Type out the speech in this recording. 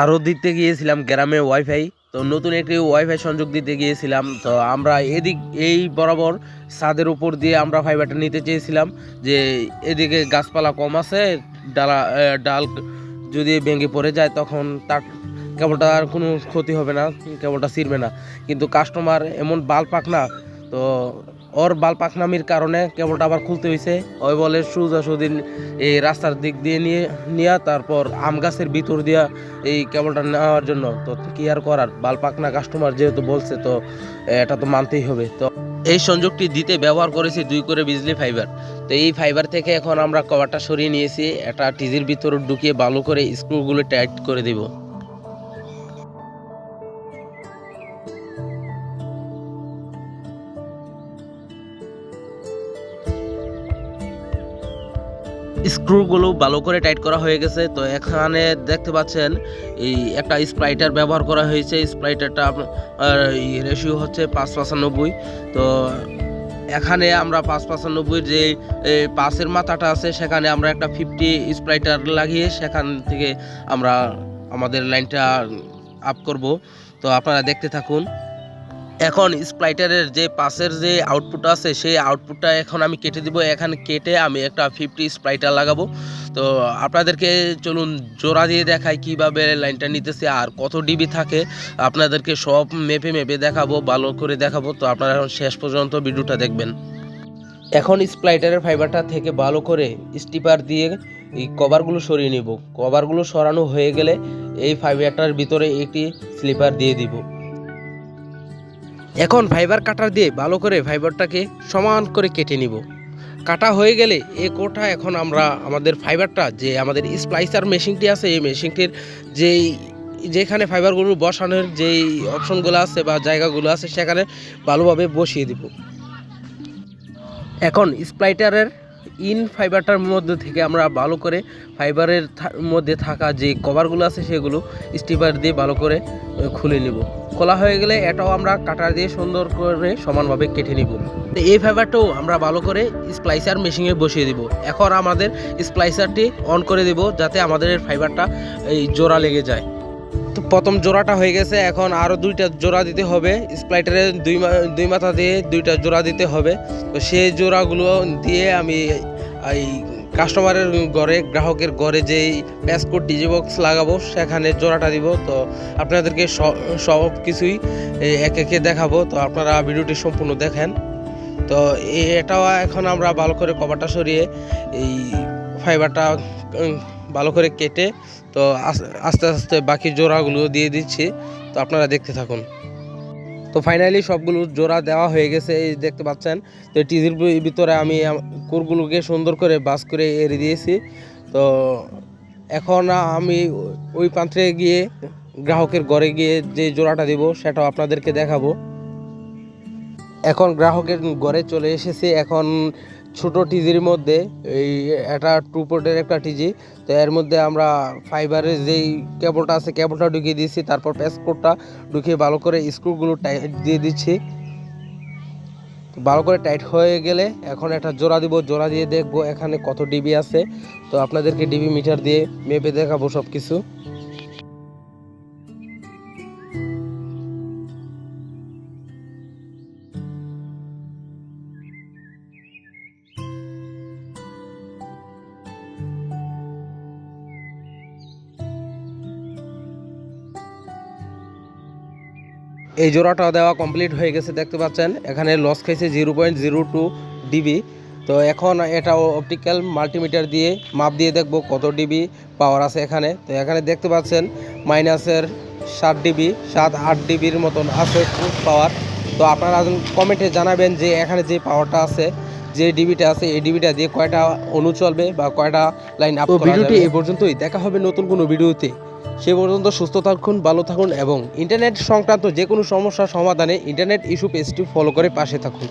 আরও দিতে গিয়েছিলাম গ্রামে ওয়াইফাই তো নতুন একটি ওয়াইফাই সংযোগ দিতে গিয়েছিলাম। তো আমরা এদিক, এই বরাবর ছাদের উপর দিয়ে আমরা ফাইবারটা নিতে চেয়েছিলাম যে এদিকে গাছপালা কম আছে, ডালা ডাল যদি ভেঙে পড়ে যায় তখন তার কেবলটা আর কোনো ক্ষতি হবে না, কেবলটা ছিঁড়বে না। কিন্তু কাস্টমার এমন বাল পাক না, তো ওর বাল পাকনামির কারণে কেবলটা আবার খুলতে হয়েছে ওই বলে সোজাসুদিন এই রাস্তার দিক দিয়ে নিয়ে নিয়ে তারপর আম গাছের ভিতর দিয়া এই কেবলটা নেওয়ার জন্য। তো কি আর করার? বাল পাকনা কাস্টমার যেহেতু বলছে, তো এটা তো মানতেই হবে। তো এই সংযোগটি দিতে ব্যবহার করেছি দুই করে বিজলি ফাইবার তো এই ফাইবার থেকে এখন আমরা কভারটা সরিয়ে নিয়েছি। একটা টিজির ভিতর ঢুকিয়ে ভালো করে স্ক্রুগুলো টাইট করে দিব। স্ক্রুগুলো ভালো করে টাইট করা হয়ে গেছে। তো এখানে দেখতে পাচ্ছেন, এই একটা স্প্রাইটার ব্যবহার করা হয়েছে। স্প্রাইটারটা রেশিও হচ্ছে পাঁচ পঁচানব্বই। তো এখানে আমরা পাঁচ পঁচানব্বই যে পাঁচের মাথাটা আছে, সেখানে আমরা একটা ফিফটি স্প্রাইটার লাগিয়ে সেখান থেকে আমরা আমাদের লাইনটা আপ করব। তো আপনারা দেখতে থাকুন। এখন স্প্লাইটারের যে পাশের যে আউটপুট আছে, সেই আউটপুটটা এখন আমি কেটে দিব। এখানে কেটে আমি একটা ফিফটি স্প্লাইটার লাগাবো। তো আপনাদেরকে চলুন জোড়া দিয়ে দেখাই কীভাবে লাইনটা নিতেছে আর কত ডিবি থাকে। আপনাদেরকে সব মেপে মেপে দেখাবো, ভালো করে দেখাবো। তো আপনারা এখন শেষ পর্যন্ত ভিডিওটা দেখবেন। এখন স্প্লাইটারের ফাইবারটা থেকে ভালো করে স্টিপার দিয়ে এই কভারগুলো সরিয়ে নিব। কভারগুলো সরানো হয়ে গেলে এই ফাইবারটার ভিতরে একটি স্লিপার দিয়ে দিব। এখন ফাইবার কাটার দিয়ে ভালো করে ফাইবারটাকে সমান করে কেটে নিব। কাটা হয়ে গেলে এ কোটা এখন আমরা আমাদের ফাইবারটা যে আমাদের স্প্লাইসার মেশিনটি আছে, এই মেশিনটির যেই যেখানে ফাইবারগুলো বসানোর যেই অপশনগুলো আছে বা জায়গাগুলো আছে সেখানে ভালোভাবে বসিয়ে দিব। এখন স্প্লাইটারের ইন ফাইবারটার মধ্যে থেকে আমরা ভালো করে ফাইবারের মধ্যে থাকা যে কভারগুলো আছে সেগুলো স্টিপার দিয়ে ভালো করে খুলে নিব। খোলা হয়ে গেলে এটাও আমরা কাটার দিয়ে সুন্দর করে সমানভাবে কেটে নিব। এই ফাইবারটাও আমরা ভালো করে স্প্লাইসার মেশিনে বসিয়ে দিব। এখন আমাদের স্প্লাইসারটি অন করে দিব যাতে আমাদের ফাইবারটা এই জোড়া লেগে যায়। প্রথম জোড়াটা হয়ে গেছে, এখন আরও দুইটা জোড়া দিতে হবে। স্প্লাইটারে দুই দুই মাথা দিয়ে দুইটা জোড়া দিতে হবে। তো সেই জোড়াগুলো দিয়ে আমি, এই কাস্টমারের ঘরে, গ্রাহকের ঘরে যেই প্যাসকোড ডিজি বক্স লাগাবো, সেখানে জোড়াটা দিব। তো আপনাদেরকে সব কিছুই এক একে দেখাবো। তো আপনারা ভিডিওটি সম্পূর্ণ দেখেন। তো এটাও এখন আমরা ভালো করে কভারটা সরিয়ে, এই ফাইবারটা ভালো করে কেটে তো আস্তে আস্তে বাকি জোড়াগুলো দিয়ে দিচ্ছি। তো আপনারা দেখতে থাকুন। তো ফাইনালি সবগুলো জোড়া দেওয়া হয়ে গেছে, এই দেখতে পাচ্ছেন। তো টিজির ভিতরে আমি, কোরগুলোকে সুন্দর করে বাস করে এড়ে দিয়েছি। তো এখন আমি ওই প্রান্তে গিয়ে গ্রাহকের ঘরে গিয়ে যে জোড়াটা দিব, সেটাও আপনাদেরকে দেখাবো। এখন গ্রাহকের ঘরে চলে এসেছি। এখন ছোট টিজির মধ্যে, এই একটা টু পোর্টের একটা টিজি, তো এর মধ্যে আমরা ফাইবারের যেই কেবলটা আছে কেবলটা ঢুকিয়ে দিয়েছি, তারপর প্যাসকোডটা ঢুকিয়ে ভালো করে স্ক্রুগুলো টাইট দিয়ে দিচ্ছি। ভালো করে টাইট হয়ে গেলে এখন একটা জোড়া দিব, জোড়া দিয়ে দেখব এখানে কত ডিবি আছে। তো আপনাদেরকে ডিবি মিটার দিয়ে মেপে দেখাবো সব কিছু এই জোড়াটা দেওয়া কমপ্লিট হয়ে গেছে দেখতে পাচ্ছেন? এখানে লস খাইছে zero point zero two dB তো এখন এটা অপটিক্যাল মাল্টিমিটার দিয়ে মাপ দিয়ে দেখব কত ডিবি পাওয়ার আছে এখানে। তো এখানে দেখতে পাচ্ছেন মাইনাসের সাত ডিবি সাত আট ডিবির মতন আছে পাওয়ার তো আপনারা কমেন্টে জানাবেন যে এখানে যে পাওয়ারটা আছে যে ডিবিটা আছে এই ডিবিটা দিয়ে কয়টা অনু চলবে বা কয়টা লাইন আপ ভিডিওটি এই পর্যন্তই। দেখা হবে নতুন কোনো ভিডিওতে। সে পর্যন্ত সুস্থ থাকুন, ভালো থাকুন এবং ইন্টারনেট সংক্রান্ত যে কোনো সমস্যার সমাধানে ইন্টারনেট ইস্যু পেজটি ফলো করে পাশে থাকুন।